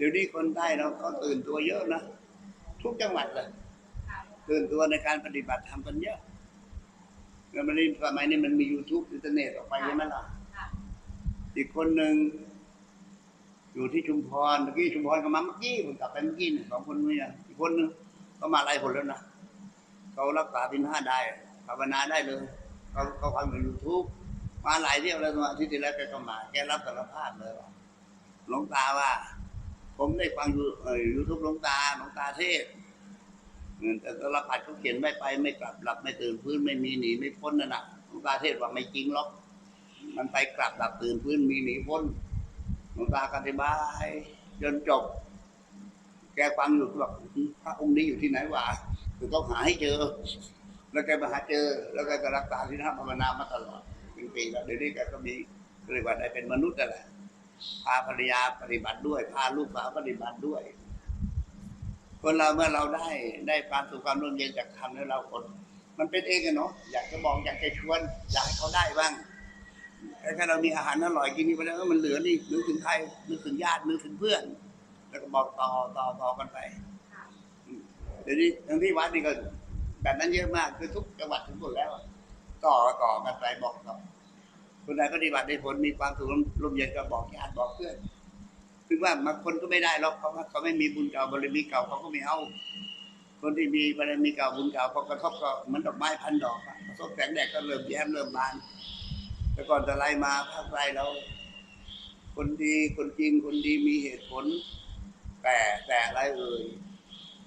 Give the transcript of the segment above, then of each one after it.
เดี๋ยวนี้คนใต้เราก็ตื่นตัวเยอะนะทุกจังหวัดเลยตื่นตัวในการปฏิบัติธรรมกันเยอะแล้วมันนี้สมัยนี้มันมี YouTube อินเทอร์เน็ตออกไปใช่ไหมล่ะอีกคนหนึ่งอยู่ที่ชุมพรเมื่อกี้ชุมพรก็มาเมื่อกี้ผมกลับไปเมื่อกี้เนี่ยสองคนนี้นอีกคนหนึ่งก็มาไล่คนแล้วนะเขารักษาพินห้าได้ภาวนาได้เลยเขาเขาฟังในยูทูบมาหลายเที่ยวแล้วมาที่ที่แล้วแกก็มา แกรับสารภาพเลยหลวงตาว่า ผมได้ฟังยูเอ่อยูทูบหลวงตาหลวงตาเทศน์เออแต่สารพัดเขาเขียนไม่ไปไม่กลับหลับไม่ตื่นพื้นไม่มีหนีไม่พ้นนั่นนะหลวงตาเทศว่าไม่จริงหรอก มันไปกลับหลับตื่นพื้นมีหนีพ้นหลวงตาก็อธิบายจนจบ แกฟังอยู่ก็บพระองค์นี้อยู่ที่ไหนวะคือต้องหาให้เจอ แล้วแกมาหาเจอ แล้วแกก็รักษาที่นั่งภาวนามาตลอดเป็นปีแล้วเดี๋ยวนี้แกก็มีเรียกว่าได้เป็นมนุษย์แหละ พาภรรยาปฏิบัติด้วย พาลูกสาวปฏิบัติด้วย คนเราเมื่อเราได้ได้ความสุขความร่มเย็นจากธรรมแล้วเราคนมันเป็นเองอะเนาะอยากจะบอกอยากจะชวนอยากให้เขาได้บ้างแค่เรามีอาหารอร่อยกินนี่ไปแล้วมันเหลือนี่นึกถึงใครนึกถึงญาตินึกถึงเพื่อน แล้วก็บอกต่อต่อต่อกันไปเดี๋ยวนี้ทั้งที่วัดนี่ก็แบบนั้นเยอะมากคือทุกจังหวัดถึงหมดแล้ว ต่อต่อกันไปบอกต่อ คนใดปฏิบัติได้ผลมีความสุขร่มเย็นก็บอกญาติบอกเพื่อนถึงว่าบางคนก็ไม่ได้หรอกเพราะว่าเขาไม่มีบุญเก่าบารมีเก่าเขาก็ไม่เอา คนที่มีบารมีเก่าบุญเก่าพอกระทบก็เหมือนดอกไม้พันดอกอะกระทบแสงแดดก็เริ่มแย้มเริ่มบาน แต่ก่อนจะไล่มาภาคไรเราคนดีคนจริงคนดีมีเหตุผล แต่แต่อะไรเอ่ย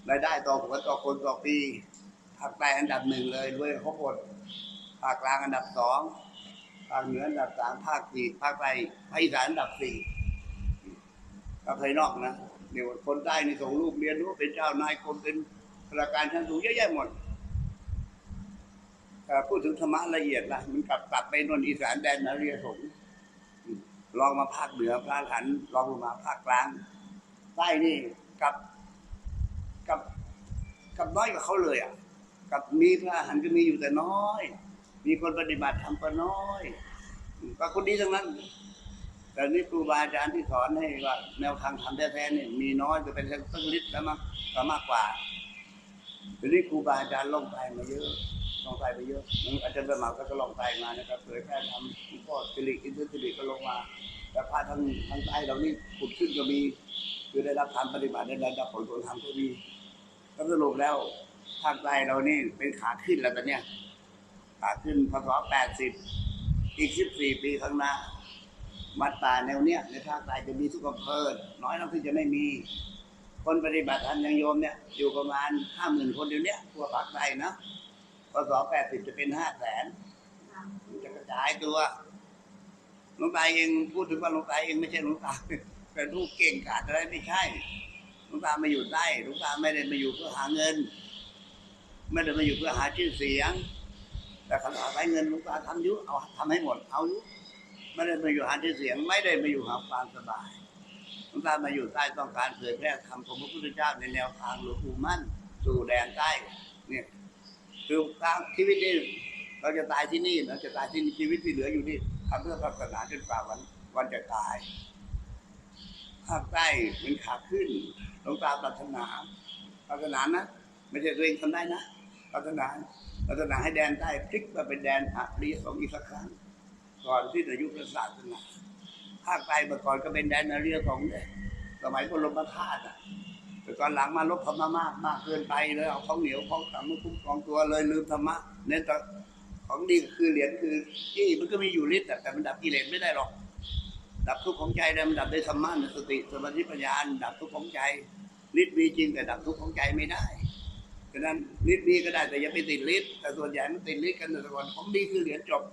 รายได้ต่อหัวต่อคนต่อปีภาคใต้อันดับหนึ่งเลยด้วยครบหมดภาคกลางอันดับสอง ภาคเหนืออันดับสามภาคสี่ภาคใต้ภาคอีสานอันดับสี่ก็ภายนอกนะเดี๋ยวคนใต้นี่ส่งลูกเรียนรู้เป็นเจ้านายคนเป็นข้าราชการชั้นสูงเยอะแยะหมดพูดถึงธรรมะละเอียดนะมันกลับกลับไปนนอีสานแดนนเรียสงลองมาภาคเหนือพระหันลองลงมาภาคกลางใต้นี่กับกับกับน้อยกว่าเขาเลยอะ กับมีพระหันก็มีอยู่แต่น้อย มีคนปฏิบัติทำก็น้อยก็คนดีทั้งนั้น แต่นี่ครูบาอาจารย์ที่สอนให้ว่า แนวทางทำแท้ๆเนี่ยมีน้อยจะเป็นสักลิตรแล้วมั้งก็มากกว่าทีนี้ครูบาอาจารย์ลงไปมาเยอะลงไปไปเยอะอาจารย์สมัครก็ลงไปมานะครับเผยแพร่ทำที่พ่อสิริอินทรสิริก็ลงมาแต่พระทางทางใต้เรานี่ขุดขึ้นก็มี คือได้รับการปฏิบัติได้รับผลผลทางก็มีก็สรุปแล้วภาคใต้เรานี่เป็นขาขึ้นแล้วตอนเนี้ย ขาขึ้นพศแปดสิบอีกสิบสี่ปีข้างหน้ามัดตาแนวเนี้ยในภาคใต้จะมีทุกอำเภอน้อยนักที่จะไม่มี คนปฏิบัติธรรมย่างโยมเนี่ย อยู่ประมาณห้าหมื่นคนเดียวเนี้ยทั่วภาคใต้นะพศแปดสิบจะเป็นห้าแสนจะกระจายตัวหลวงตาเองพูดถึงว่าหลวงตาเองไม่ใช่หลวงตาเป็นผู้เก่งกาจอะไรไม่ใช่หลวงตามาอยู่ใต้หลวงตาไม่ได้มาอยู่เพื่อหาเงิน ไม่ได้มาอยู่เพื่อหาชื่อเสียง แต่คำถามให้เงินหลวงตาทำยุเอาทำให้หมดเอาอยุไม่ได้มาอยู่หาชื่เสียง ไม่ได้มาอยู่หาความสบายหลวงตามาอยู่ใต้ต้องการเผยแพร่คำของพระพุทธเจ้าในแนวทางหลวงปู่มั่น สู่แดนใต้เนี่ยคือทางชีวิตนี่เราจะตายที่นี่เราจะตายที่นี่ชีวิตที่เหลืออยู่นี่ทำเพื่อศาสนาจนกว่าวันวันจะตายภาคใต้เป็นขาขึ้นหลวงตาปรารถนาปรารถนานะ ไม่ใช่ตัวเองทำได้นะปรารถนา ปรารถนาให้แดนใต้พลิกมาเป็นแดนอาริยสงฆ์อีกสักครั้งก่อนที่จะยุบศาสนาภาคใต้เมื่อก่อนก็เป็นแดนอาริยสงฆ์เลยสมัยบรมธาตุอะแต่ตอนหลังมาลบธรรมะมากมากเกินไปเลยเอาของเหนียวของขลังมาคุ้มครองตัวเลยลืมธรรมะเน้นแต่ของดีคือเหรียญคือที่มันก็มีอยู่ฤทธิ์แต่แต่มันดับกิเลสไม่ได้หรอก ดับทุกข์ของใจได้มันดับได้วยธรรมะสติสมาธิปัญญาดับทุกข์ของใจฤทธิ์มีจริงแต่ดับทุกข์ของใจไม่ได้ ฉะนั้นฤทธิ์มีก็ได้แต่อย่าไปติดฤทธิ์แต่ส่วนใหญ่มันติดฤทธิ์กันแต่ก่อนของดีคือเหรียญจบ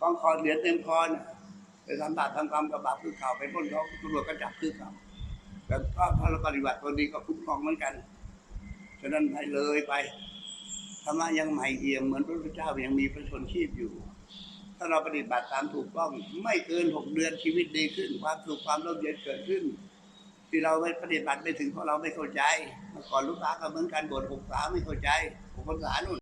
ของคอเหรียญเต็มคอนไปทำบาปทำกรรมกับบาปคือเข่าไปพ้นเขาตำรวจก็จับคือเข่าแต่ก็ถ้าเราปฏิบัติตัวนี้ก็คุ้มครองเหมือนกัน ฉะนั้นให้เลยไปธรรมะยังใหม่เอี่ยมเหมือนพระพุทธเจ้ายังมีพระชนชีพอยู่ ถ้าเราปฏิบัติตามถูกต้องไม่เกินหกเดือนชีวิตดีขึ้น ความสุขความร่มเย็นเกิดขึ้น ที่เราไม่ปฏิบัติไม่ถึงเพราะเราไม่เข้าใจเมื่อก่อนลูกตาก็เหมือนกันบทหกสาไม่เข้าใจหกภาษานู่น